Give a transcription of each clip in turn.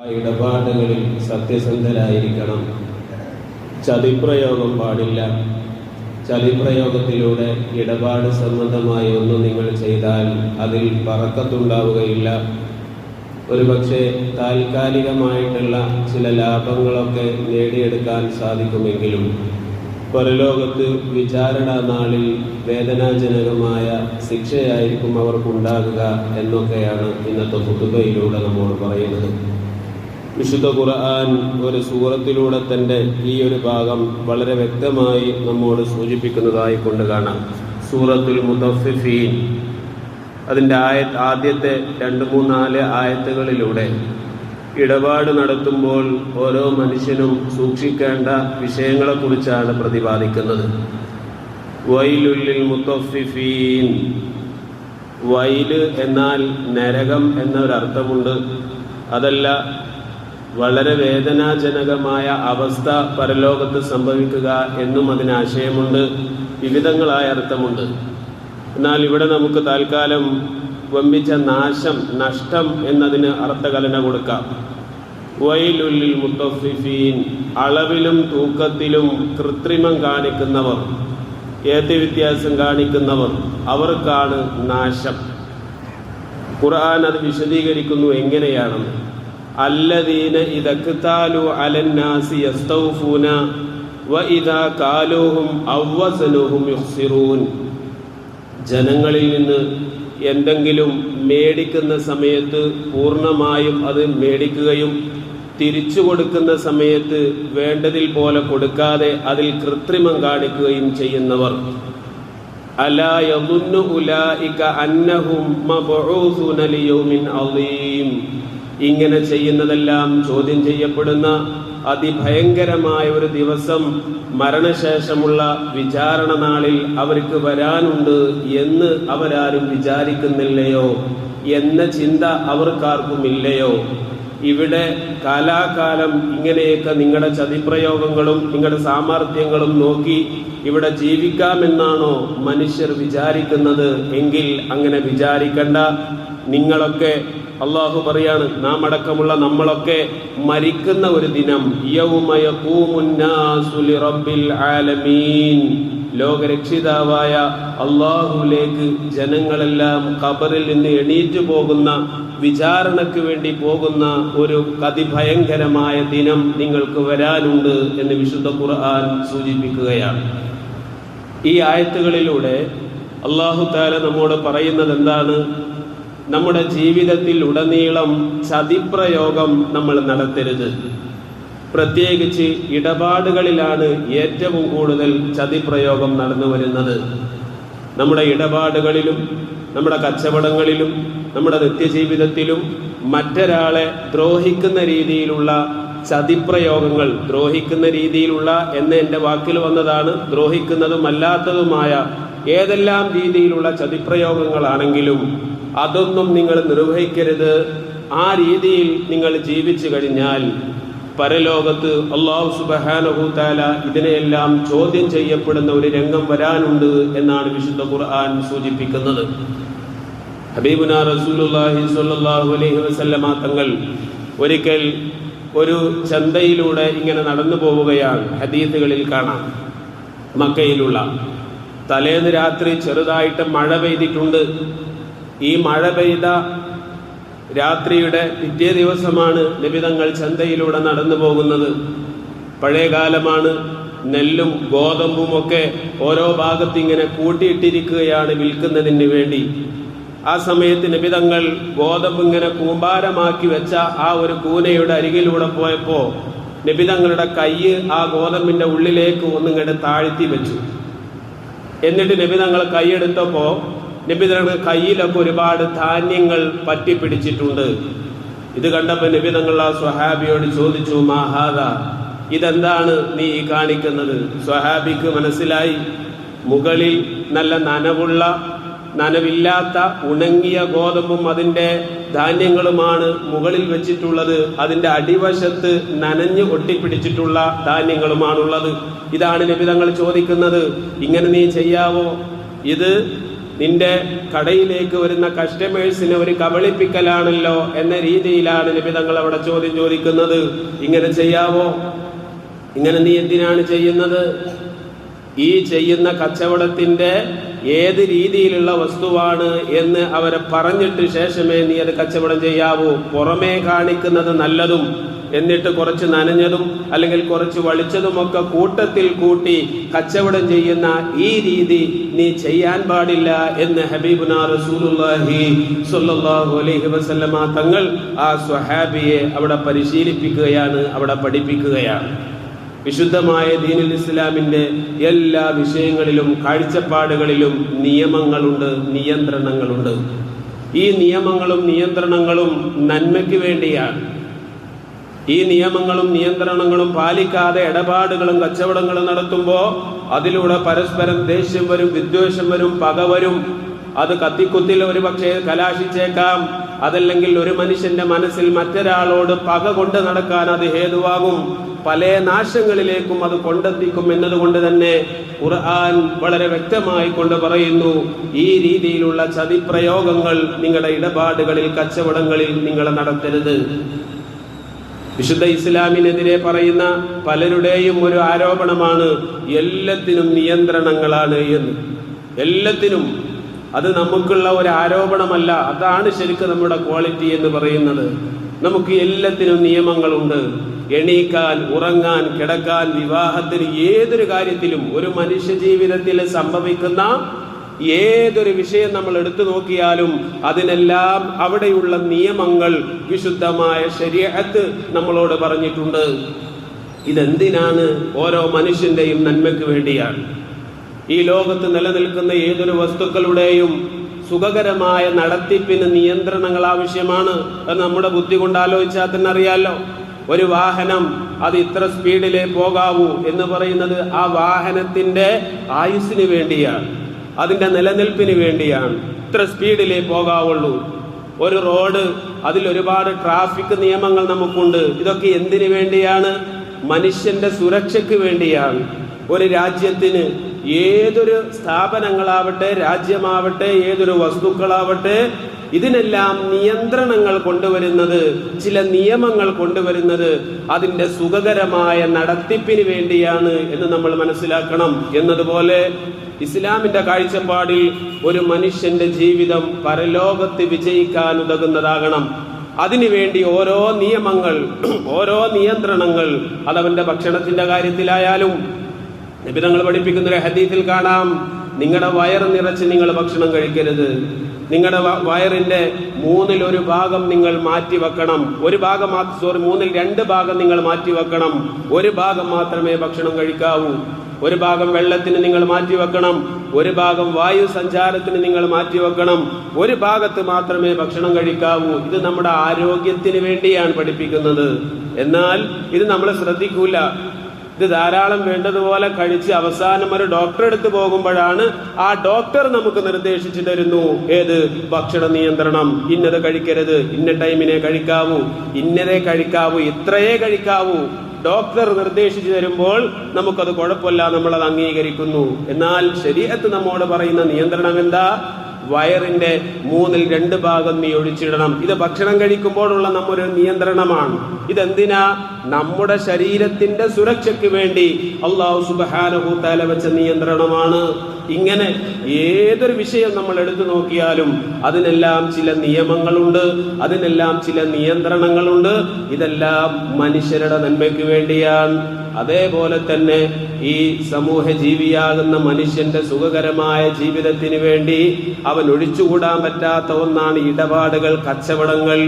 ഇടപാടുകളിൽ സത്യസന്ധരായിരിക്കണം. ചതിപ്രയോഗം പാടില്ല. ചതിപ്രയോഗത്തിലൂടെ ഇടപാട് സംബന്ധമായി ഒന്നും നിങ്ങൾ ചെയ്താൽ അതിൽ പറക്കത്തുണ്ടാവുകയില്ല. ഒരുപക്ഷെ താൽക്കാലികമായിട്ടുള്ള ചില ലാഭങ്ങളൊക്കെ നേടിയെടുക്കാൻ സാധിക്കുമെങ്കിലും പരലോകത്ത് വിചാരണ നാളിൽ വേദനാജനകമായ ശിക്ഷയായിരിക്കും അവർക്കുണ്ടാകുക എന്നൊക്കെയാണ് ഇന്നത്തെ ഫുതുബയിലൂടെ നമ്മോട് പറയുന്നത്. വിശുദ്ധ ഖുർആൻ ഒരു സൂറത്തിലൂടെ തന്റെ ഈ ഒരു ഭാഗം വളരെ വ്യക്തമായി നമ്മോട് സൂചിപ്പിക്കുന്നതായി കൊണ്ട് കാണാം. സൂറത്തുൽ മുദഫിഫീൻ അതിന്റെ ആയ ആദ്യത്തെ രണ്ട് മൂന്നാൽ ആയത്തുകളിലൂടെ ഇടപാട് നടത്തുമ്പോൾ ഓരോ മനുഷ്യനും സൂക്ഷിക്കേണ്ട വിഷയങ്ങളെക്കുറിച്ചാണ് പ്രതിപാദിക്കുന്നത്. വൈലുല്ലിൽ മുത്തഫിഫീൻ. വൈൽ എന്നാൽ നരകം എന്നൊരർത്ഥമുണ്ട്. അതല്ല വളരെ വേദനാജനകമായ അവസ്ഥ പരലോകത്ത് സംഭവിക്കുക എന്നും അതിന് ആശയമുണ്ട്. വിവിധങ്ങളായ അർത്ഥമുണ്ട്. എന്നാൽ ഇവിടെ നമുക്ക് താൽക്കാലം വമ്പിച്ച നാശം നഷ്ടം എന്നതിന് അർത്ഥകലന കൊടുക്കാം. വയലുള്ളിൽ മുത്തഫിഫീൻ അളവിലും തൂക്കത്തിലും കൃത്രിമം കാണിക്കുന്നവർ ഏത് വ്യത്യാസം കാണിക്കുന്നവർ അവർക്കാണ് നാശം. ഖുർആൻ അത് വിശദീകരിക്കുന്നു എങ്ങനെയാണെന്ന്. അല്ലദീന അലന്നാസി യസ്തൗഫൂന വഇദാ കാലൂഹും കാലുഹും അവസനുഹും യുഖ്സിറൂൻ. ജനങ്ങളിൽ നിന്ന് എന്തെങ്കിലും മേടിക്കുന്ന സമയത്ത് പൂർണമായും അത് മേടിക്കുകയും തിരിച്ചു കൊടുക്കുന്ന സമയത്ത് വേണ്ടതിൽ പോലെ കൊടുക്കാതെ അതിൽ കൃത്രിമം കാണിക്കുകയും ചെയ്യുന്നവർ. അലാ അന്നഹും ഇങ്ങനെ ചെയ്യുന്നതെല്ലാം ചോദ്യം ചെയ്യപ്പെടുന്ന അതിഭയങ്കരമായ ഒരു ദിവസം മരണശേഷമുള്ള വിചാരണ നാളിൽ അവർക്ക് വരാനുണ്ട് എന്ന് അവരാരും വിചാരിക്കുന്നില്ലയോ എന്ന ചിന്ത അവർക്കാർക്കും ഇല്ലയോ ഇവിടെ കാലാകാലം ഇങ്ങനെയൊക്കെ നിങ്ങളുടെ ചതിപ്രയോഗങ്ങളും നിങ്ങളുടെ സാമർഥ്യങ്ങളും നോക്കി ഇവിടെ ജീവിക്കാമെന്നാണോ മനുഷ്യർ വിചാരിക്കുന്നത്? എങ്കിൽ അങ്ങനെ വിചാരിക്കണ്ട. നിങ്ങളൊക്കെ അള്ളാഹു പറയാണ് നാം അടക്കമുള്ള നമ്മളൊക്കെ മരിക്കുന്ന ഒരു ദിനം ആലമീൻ. ലോകരക്ഷിതാവായ അള്ളാഹുലേക്ക് ജനങ്ങളെല്ലാം ഖബറിൽ നിന്ന് എണീറ്റു പോകുന്ന വിചാരണയ്ക്ക് വേണ്ടി പോകുന്ന ഒരു അതിഭയങ്കരമായ ദിനം നിങ്ങൾക്ക് വരാനുണ്ട് എന്ന് വിശുദ്ധ ഖുർആൻ സൂചിപ്പിക്കുകയാണ്. ഈ ആയത്തുകളിലൂടെ അള്ളാഹു താല നമ്മോട് പറയുന്നത് എന്താണ് നമ്മുടെ ജീവിതത്തിൽ ഉടനീളം ചതിപ്രയോഗം നമ്മൾ നടത്തരുത്. പ്രത്യേകിച്ച് ഇടപാടുകളിലാണ് ഏറ്റവും കൂടുതൽ ചതിപ്രയോഗം നടന്നു വരുന്നത്. നമ്മുടെ ഇടപാടുകളിലും നമ്മുടെ കച്ചവടങ്ങളിലും നമ്മുടെ നിത്യജീവിതത്തിലും മറ്റൊരാളെ ദ്രോഹിക്കുന്ന രീതിയിലുള്ള ചതിപ്രയോഗങ്ങൾ ദ്രോഹിക്കുന്ന രീതിയിലുള്ള എന്ന് എന്റെ വാക്കിൽ വന്നതാണ് ദ്രോഹിക്കുന്നതും അല്ലാത്തതുമായ ഏതെല്ലാം രീതിയിലുള്ള ചതിപ്രയോഗങ്ങളാണെങ്കിലും അതൊന്നും നിങ്ങൾ നിർവഹിക്കരുത്. ആ രീതിയിൽ നിങ്ങൾ ജീവിച്ചു കഴിഞ്ഞാൽ പരലോകത്ത് അള്ളാഹു സുബഹാനഹുത്താല ഇതിനെയെല്ലാം ചോദ്യം ചെയ്യപ്പെടുന്ന ഒരു രംഗം വരാനുണ്ട് എന്നാണ് വിശുദ്ധ ഖുർആൻ സൂചിപ്പിക്കുന്നത്. ഹബീബുന റസൂലുല്ലാഹി സ്വല്ലല്ലാഹു അലൈഹി വസല്ലമ തങ്ങൾ ഒരിക്കൽ ഒരു ചന്തയിലൂടെ ഇങ്ങനെ നടന്നു പോവുകയാണ്. ഹദീസുകളിൽ കാണാം. മക്കയിലുള്ള തലേന്ന് രാത്രി ചെറുതായിട്ട് മഴ പെയ്തിട്ടുണ്ട്. ഈ മഴ പെയ്ത രാത്രിയുടെ പിറ്റേ ദിവസമാണ് നിബിതങ്ങൾ ചന്തയിലൂടെ നടന്നു പോകുന്നത്. പഴയകാലമാണ് നെല്ലും ഗോതമ്പും ഒക്കെ ഓരോ ഭാഗത്ത് ഇങ്ങനെ കൂട്ടിയിട്ടിരിക്കുകയാണ് വിൽക്കുന്നതിന് വേണ്ടി. ആ സമയത്ത് നിബിതങ്ങൾ ഗോതമ്പ് ഇങ്ങനെ കൂമ്പാരമാക്കി വെച്ച ആ ഒരു കൂനയുടെ അരികിലൂടെ പോയപ്പോൾ നിബിതങ്ങളുടെ കയ്യ് ആ ഗോതമ്പിന്റെ ഉള്ളിലേക്ക് ഒന്നിങ്ങോട്ട് താഴ്ത്തി വെച്ചു. എന്നിട്ട് നബിതങ്ങൾ നബിതങ്ങൾ കയ്യിലൊക്കെ ഒരുപാട് ധാന്യങ്ങൾ പറ്റിപ്പിടിച്ചിട്ടുണ്ട്. ഇത് കണ്ടപ്പോൾ നബിതങ്ങൾ ആ സ്വഹാബിയോട് ചോദിച്ചു മാഹാദ ഇതെന്താണ് നീ ഈ കാണിക്കുന്നത്? സ്വഹാബിക്ക് മനസ്സിലായി മുകളിൽ നല്ല നനവുള്ള നനവില്ലാത്ത ഉണങ്ങിയ ഗോതമ്പും അതിന്റെ ധാന്യങ്ങളുമാണ് മുകളിൽ വെച്ചിട്ടുള്ളത്. അതിന്റെ അടിവശത്ത് നനഞ്ഞു ഒട്ടിപ്പിടിച്ചിട്ടുള്ള ധാന്യങ്ങളുമാണുള്ളത്. ഇതാണ് നബി തങ്ങൾ ചോദിക്കുന്നത്. ഇങ്ങനെ നീ ചെയ്യാവോ? ഇത് നിന്റെ കടയിലേക്ക് വരുന്ന കസ്റ്റമേഴ്സിനെ ഒരു കബളിപ്പിക്കലാണല്ലോ എന്ന രീതിയിലാണ് നബി തങ്ങൾ അവിടെ ചോദ്യം ചോദിക്കുന്നത്. ഇങ്ങനെ ചെയ്യാവോ? ഇങ്ങനെ നീ എന്തിനാണ് ചെയ്യുന്നത്? ഈ ചെയ്യുന്ന കച്ചവടത്തിന്റെ ഏത് രീതിയിലുള്ള വസ്തുവാണ് എന്ന് അവരെ പറഞ്ഞിട്ട് ശേഷമേ നീ അത് കച്ചവടം ചെയ്യാവൂ. പുറമേ കാണിക്കുന്നത് നല്ലതും എന്നിട്ട് കുറച്ച് നനഞ്ഞതും അല്ലെങ്കിൽ കുറച്ച് വളിച്ചതുമൊക്കെ കൂട്ടത്തിൽ കൂട്ടി കച്ചവടം ചെയ്യുന്ന ഈ രീതി നീ ചെയ്യാൻ പാടില്ല എന്ന് ഹബീബുന റസൂലുള്ളാഹി സ്വല്ലല്ലാഹു അലൈഹി വസല്ലമ തങ്ങൾ ആ സ്വഹാബിയെ അവിടെ പരിശീലിപ്പിക്കുകയാണ് അവിടെ പഠിപ്പിക്കുകയാണ്. വിശുദ്ധമായ ദീനുൽ ഇസ്ലാമിന്റെ എല്ലാ വിഷയങ്ങളിലും കാഴ്ചപ്പാടുകളിലും നിയമങ്ങളുണ്ട് നിയന്ത്രണങ്ങളുണ്ട്. ഈ നിയമങ്ങളും നിയന്ത്രണങ്ങളും നന്മയ്ക്ക് വേണ്ടിയാണ്. ഈ നിയമങ്ങളും നിയന്ത്രണങ്ങളും പാലിക്കാതെ ഇടപാടുകളും കച്ചവടങ്ങളും നടത്തുമ്പോൾ അതിലൂടെ പരസ്പരം ദേഷ്യം വരും വിദ്വേഷം വരും പക വരും. അത് കത്തിക്കുത്തിൽ ഒരു പക്ഷേ കലാശിച്ചേക്കാം. അതല്ലെങ്കിൽ ഒരു മനുഷ്യന്റെ മനസ്സിൽ മറ്റൊരാളോട് പക കൊണ്ട് നടക്കാൻ അത് ഹേതുവാകും. പല നാശങ്ങളിലേക്കും അത് കൊണ്ടെത്തിക്കും എന്നതുകൊണ്ട് തന്നെ ഖുർആൻ വളരെ വ്യക്തമായി കൊണ്ട് പറയുന്നു ഈ രീതിയിലുള്ള ചതിപ്രയോഗങ്ങൾ നിങ്ങളുടെ ഇടപാടുകളിൽ കച്ചവടങ്ങളിൽ നിങ്ങൾ നടത്തരുത്. വിശുദ്ധ ഇസ്ലാമിനെതിരെ പറയുന്ന പലരുടെയും ഒരു ആരോപണമാണ് എല്ലാത്തിനും നിയന്ത്രണങ്ങളാണ് എന്ന്. എല്ലാത്തിനും അത് നമുക്കുള്ള ഒരു ആരോപണമല്ല. അതാണ് ശരിക്കും നമ്മുടെ ക്വാളിറ്റി എന്ന് പറയുന്നത്. നമുക്ക് എല്ലാത്തിനും നിയമങ്ങളുണ്ട്. എണീക്കാൻ ഉറങ്ങാൻ കിടക്കാൻ വിവാഹത്തിന് ഏതൊരു കാര്യത്തിലും ഒരു മനുഷ്യ ജീവിതത്തിൽ സംഭവിക്കുന്ന ഏതൊരു വിഷയം നമ്മൾ എടുത്തു നോക്കിയാലും അതിനെല്ലാം അവിടെയുള്ള നിയമങ്ങൾ വിശുദ്ധമായ ശരീരത്ത് നമ്മളോട് പറഞ്ഞിട്ടുണ്ട്. ഇതെന്തിനാണ് ഓരോ മനുഷ്യന്റെയും നന്മയ്ക്ക് വേണ്ടിയാണ്? ഈ ലോകത്ത് നിലനിൽക്കുന്ന ഏതൊരു വസ്തുക്കളുടെയും സുഖകരമായ നടത്തിപ്പിന് നിയന്ത്രണങ്ങൾ ആവശ്യമാണ് എന്ന് നമ്മുടെ ബുദ്ധി കൊണ്ട് ആലോചിച്ചാൽ തന്നെ അറിയാലോ. ഒരു വാഹനം അത് ഇത്ര സ്പീഡിലേ പോകാവൂ എന്ന് പറയുന്നത് ആ വാഹനത്തിന്റെ ആയുസ്സിന് വേണ്ടിയാണ്. അതിന്റെ നിലനിൽപ്പിന് വേണ്ടിയാണ്. ഇത്ര സ്പീഡിലേ പോകാവുള്ളൂ. ഒരു റോഡ് അതിൽ ഒരുപാട് ട്രാഫിക് നിയമങ്ങൾ നമുക്കുണ്ട്. ഇതൊക്കെ എന്തിനു വേണ്ടിയാണ്? മനുഷ്യന്റെ സുരക്ഷയ്ക്ക് വേണ്ടിയാണ്. ഒരു രാജ്യത്തിന് ഏതൊരു സ്ഥാപനങ്ങളാവട്ടെ രാജ്യമാവട്ടെ ഏതൊരു വസ്തുക്കളാവട്ടെ ഇതിനെല്ലാം നിയന്ത്രണങ്ങൾ കൊണ്ടുവരുന്നത് ചില നിയമങ്ങൾ കൊണ്ടുവരുന്നത് അതിന്റെ സുഖകരമായ നടത്തിപ്പിന് വേണ്ടിയാണ് എന്ന് നമ്മൾ മനസ്സിലാക്കണം. എന്നതുപോലെ ഇസ്ലാമിന്റെ കാഴ്ചപ്പാടിൽ ഒരു മനുഷ്യന്റെ ജീവിതം പരലോകത്ത് വിജയിക്കാൻ ഉതകുന്നതാകണം. അതിനുവേണ്ടി ഓരോ നിയമങ്ങൾ ഓരോ നിയന്ത്രണങ്ങൾ അതവന്റെ ഭക്ഷണത്തിന്റെ കാര്യത്തിലായാലും നിബിധങ്ങൾ പഠിപ്പിക്കുന്ന ഒരു ഹദീഫിൽ കാണാം. നിങ്ങളുടെ വയർ നിറച്ച് നിങ്ങൾ ഭക്ഷണം കഴിക്കരുത്. നിങ്ങളുടെ വയറിന്റെ മൂന്നിൽ ഒരു ഭാഗം നിങ്ങൾ മാറ്റി വെക്കണം. ഒരു ഭാഗം സോറി മൂന്നിൽ രണ്ട് ഭാഗം നിങ്ങൾ മാറ്റി വെക്കണം. ഒരു ഭാഗം മാത്രമേ ഭക്ഷണം കഴിക്കാവൂ. ഒരു ഭാഗം വെള്ളത്തിന് നിങ്ങൾ മാറ്റി വെക്കണം. ഒരു ഭാഗം വായു സഞ്ചാരത്തിന് നിങ്ങൾ മാറ്റി വെക്കണം. ഒരു ഭാഗത്ത് മാത്രമേ ഭക്ഷണം കഴിക്കാവൂ. ഇത് നമ്മുടെ ആരോഗ്യത്തിന് വേണ്ടിയാണ് പഠിപ്പിക്കുന്നത്. എന്നാൽ ഇത് നമ്മൾ ശ്രദ്ധിക്കൂല. ഇത് ധാരാളം വേണ്ടതുപോലെ കഴിച്ച് അവസാനം ഒരു ഡോക്ടറെ അടുത്ത് പോകുമ്പോഴാണ് ആ ഡോക്ടർ നമുക്ക് നിർദ്ദേശിച്ചു തരുന്നു. ഏത്? ഭക്ഷണ നിയന്ത്രണം. ഇന്നത് കഴിക്കരുത്. ഇന്ന ടൈമിനെ കഴിക്കാവൂ. ഇന്നതേ കഴിക്കാവൂ. ഇത്രയേ കഴിക്കാവൂ. ഡോക്ടർ നിർദ്ദേശിച്ചു തരുമ്പോൾ നമുക്കത് കുഴപ്പമില്ല. നമ്മൾ അത് അംഗീകരിക്കുന്നു. എന്നാൽ ശരീരത്ത് നമ്മോട് പറയുന്ന നിയന്ത്രണം എന്താ? വയറിന്റെ മൂന്നിൽ രണ്ട് ഭാഗം നീ ഒഴിച്ചിടണം. ഇത് ഭക്ഷണം കഴിക്കുമ്പോഴുള്ള നമ്മൊരു നിയന്ത്രണമാണ്. ഇതെന്തിനാ? നമ്മുടെ ശരീരത്തിന്റെ സുരക്ഷയ്ക്ക് വേണ്ടി അള്ളാഹു സുബാനഹൂത്താല വെച്ച നിയന്ത്രണമാണ്. ഇങ്ങനെ ഏതൊരു വിഷയം നമ്മൾ എടുത്തു നോക്കിയാലും അതിനെല്ലാം ചില നിയമങ്ങളുണ്ട് അതിനെല്ലാം ചില നിയന്ത്രണങ്ങളുണ്ട്. ഇതെല്ലാം മനുഷ്യരുടെ നന്മയ്ക്ക് വേണ്ടിയാണ്. അതേപോലെ തന്നെ ഈ സമൂഹ ജീവിയാകുന്ന മനുഷ്യന്റെ സുഖകരമായ ജീവിതത്തിന് വേണ്ടി അവൻ ഒഴിച്ചുകൂടാൻ പറ്റാത്ത ഒന്നാണ് ഇടപാടുകൾ കച്ചവടങ്ങൾ.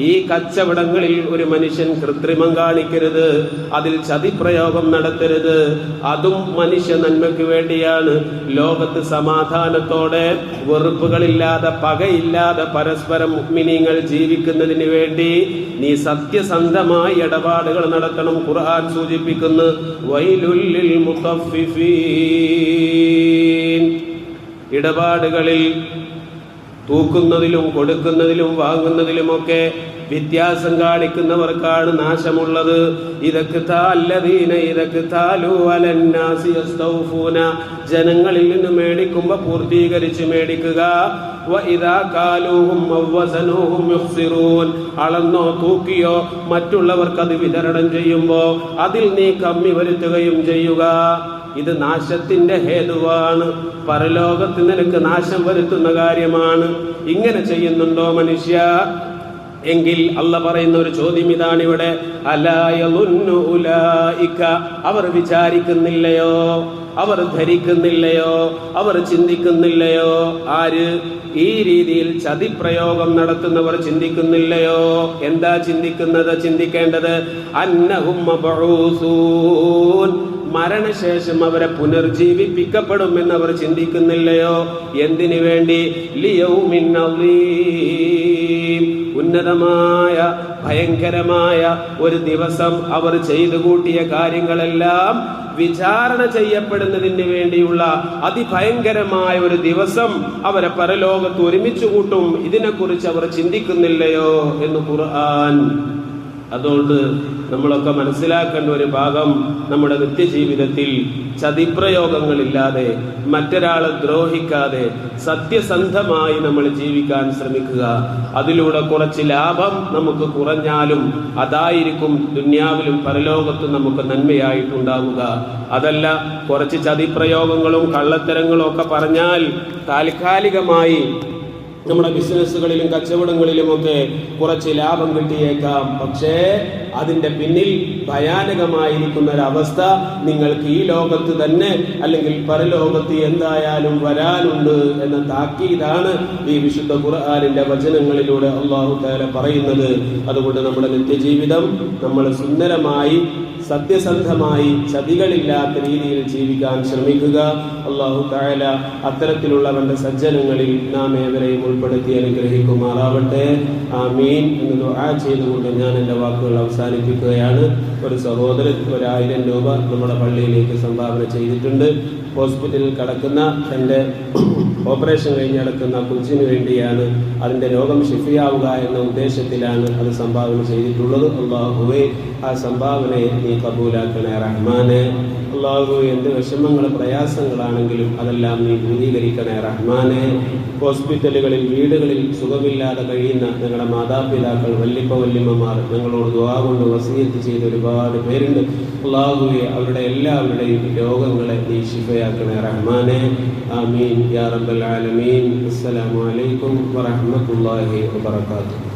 ഈ കച്ചവടങ്ങളിൽ ഒരു മനുഷ്യൻ കൃത്രിമം കാണിക്കരുത് അതിൽ ചതിപ്രയോഗം നടത്തരുത്. അതും മനുഷ്യ നന്മയ്ക്ക് വേണ്ടിയാണ്. ലോകത്ത് സമാധാനത്തോടെ വെറുപ്പുകളില്ലാതെ പകയില്ലാതെ പരസ്പരം മിനിങ്ങൾ ജീവിക്കുന്നതിന് വേണ്ടി നീ സത്യസന്ധമായി ഇടപാടുകൾ നടത്തണം ഖുർആൻ സൂചിപ്പിക്കുന്നു. വൈലുല്ലിൽ മുത്തഫിഫീൻ. ഇടപാടുകളിൽ തൂക്കുന്നതിലും കൊടുക്കുന്നതിലും വാങ്ങുന്നതിലുമൊക്കെ വ്യത്യാസം കാണിക്കുന്നവർക്കാണ് നാശമുള്ളത്. ഇതൊക്കെ താല്ലതീന ഇതൊക്കെ താലു അലന്നാസി ജനങ്ങളിൽ നിന്ന് മേടിക്കുമ്പോ പൂർത്തീകരിച്ച് മേടിക്കുക. അളന്നോ തൂക്കിയോ മറ്റുള്ളവർക്ക് അത് വിതരണം ചെയ്യുമ്പോൾ അതിൽ നീ കമ്മി വരുത്തുകയും ചെയ്യുക. ഇത് നാശത്തിന്റെ ഹേതുവാണ്. പരലോകത്ത് നിനക്ക് നാശം വരുത്തുന്ന കാര്യമാണ്. ഇങ്ങനെ ചെയ്യുന്നുണ്ടോ മനുഷ്യ? എങ്കിൽ അല്ല പറയുന്ന ഒരു ചോദ്യം ഇതാണ് ഇവിടെ അവർ വിചാരിക്കുന്നില്ലയോ? അവർ ധരിക്കുന്നില്ലയോ? അവർ ചിന്തിക്കുന്നില്ലയോ? ആര്? ഈ രീതിയിൽ ചതിപ്രയോഗം നടത്തുന്നവർ ചിന്തിക്കുന്നില്ലയോ? എന്താ ചിന്തിക്കുന്നത്? ചിന്തിക്കേണ്ടത് അന്നഹും മബഊസൂൻ. മരണശേഷം അവരെ പുനർജീവിപ്പിക്കപ്പെടും എന്ന് അവർ ചിന്തിക്കുന്നില്ലയോ? എന്തിനു വേണ്ടി? ലിയൗമിൻ ഉന്നതമായ ഭയങ്കരമായ ഒരു ദിവസം അവർ ചെയ്തു കൂട്ടിയ കാര്യങ്ങളെല്ലാം വിചാരണ ചെയ്യപ്പെടുന്നതിന് വേണ്ടിയുള്ള അതിഭയങ്കരമായ ഒരു ദിവസം അവരെ പരലോകത്ത് ഒരുമിച്ച് കൂട്ടും. ഇതിനെക്കുറിച്ച് അവർ ചിന്തിക്കുന്നില്ലയോ എന്ന് ഖുർആൻ അതുകൊണ്ട് നമ്മളൊക്കെ മനസ്സിലാക്കേണ്ട ഒരു ഭാഗം നമ്മുടെ നിത്യജീവിതത്തിൽ ചതിപ്രയോഗങ്ങളില്ലാതെ മറ്റൊരാളെ ദ്രോഹിക്കാതെ സത്യസന്ധമായി നമ്മൾ ജീവിക്കാൻ ശ്രമിക്കുക. അതിലൂടെ കുറച്ച് ലാഭം നമുക്ക് കുറഞ്ഞാലും അതായിരിക്കും ദുന്യാവിലും പരലോകത്തും നമുക്ക് നന്മയായിട്ടുണ്ടാവുക. അതല്ല കുറച്ച് ചതിപ്രയോഗങ്ങളും കള്ളത്തരങ്ങളും ഒക്കെ പറഞ്ഞാൽ താൽക്കാലികമായി നമ്മുടെ ബിസിനസ്സുകളിലും കച്ചവടങ്ങളിലുമൊക്കെ കുറച്ച് ലാഭം കിട്ടിയേക്കാം. പക്ഷേ അതിന്റെ പിന്നിൽ ഭയാനകമായിരിക്കുന്ന ഒരവസ്ഥ നിങ്ങൾക്ക് ഈ ലോകത്ത് തന്നെ അല്ലെങ്കിൽ പരലോകത്ത് എന്തായാലും വരാനുണ്ട് എന്ന താക്കീതാണ് ഈ വിശുദ്ധ ഖുർആാനിന്റെ വചനങ്ങളിലൂടെ അള്ളാഹു താല പറയുന്നത്. അതുകൊണ്ട് നമ്മുടെ നിത്യജീവിതം നമ്മൾ സുന്ദരമായി സത്യസന്ധമായി ചതികളില്ലാത്ത രീതിയിൽ ജീവിക്കാൻ ശ്രമിക്കുക. അള്ളാഹു താല അത്തരത്തിലുള്ളവന്റെ സജ്ജനങ്ങളിൽ നാം ഏവരെയും ഉൾപ്പെടുത്തി അനുഗ്രഹിക്കുമാറാവട്ടെ. ആ മീൻ എന്ന് ചെയ്തുകൊണ്ട് ഞാൻ എന്റെ വാക്കുകൾ അവസാനിപ്പിക്കുകയാണ്. ഒരു സഹോദരൻ ഒരായിരം രൂപ നമ്മുടെ പള്ളിയിലേക്ക് സംഭാവന ചെയ്തിട്ടുണ്ട്. ഹോസ്പിറ്റലിൽ കിടക്കുന്ന തന്റെ ഓപ്പറേഷൻ കഴിഞ്ഞ് നടക്കുന്ന കുഞ്ചിന് വേണ്ടിയാണ് അതിന്റെ രോഗം ഷിഫിയാവുക എന്ന ഉദ്ദേശത്തിലാണ് അത് സംഭാവന ചെയ്തിട്ടുള്ളത്. അള്ളാഹുവേ ആ സംഭാവനയെ നീ കബൂലാക്കണേ റഹ്മാനെ. അള്ളാഹു എന്റെ വിഷമങ്ങൾ പ്രയാസങ്ങളാണെങ്കിലും അതെല്ലാം നീ ദൂരീകരിക്കണേ റഹ്മാനെ. ഹോസ്പിറ്റലുകളിൽ വീടുകളിൽ സുഖമില്ലാതെ കഴിയുന്ന ഞങ്ങളുടെ മാതാപിതാക്കൾ വല്ലിപ്പ വല്യമ്മമാർ ഞങ്ങളോട് ദുവാ കൊണ്ട് വസീയത്ത് ചെയ്ത ഒരുപാട് പേരുണ്ട്. അള്ളാഹുവെ അവരുടെ എല്ലാവരുടെയും രോഗങ്ങളെ നീ ശിഫയാക്കണേ റഹ്മാനെ. ആമീൻ. യാ റബ്ബൽ ആലമീൻ. അസ്സലാമു അലൈക്കും വറഹ്മത്തുള്ളാഹി വബറകാതുഹു.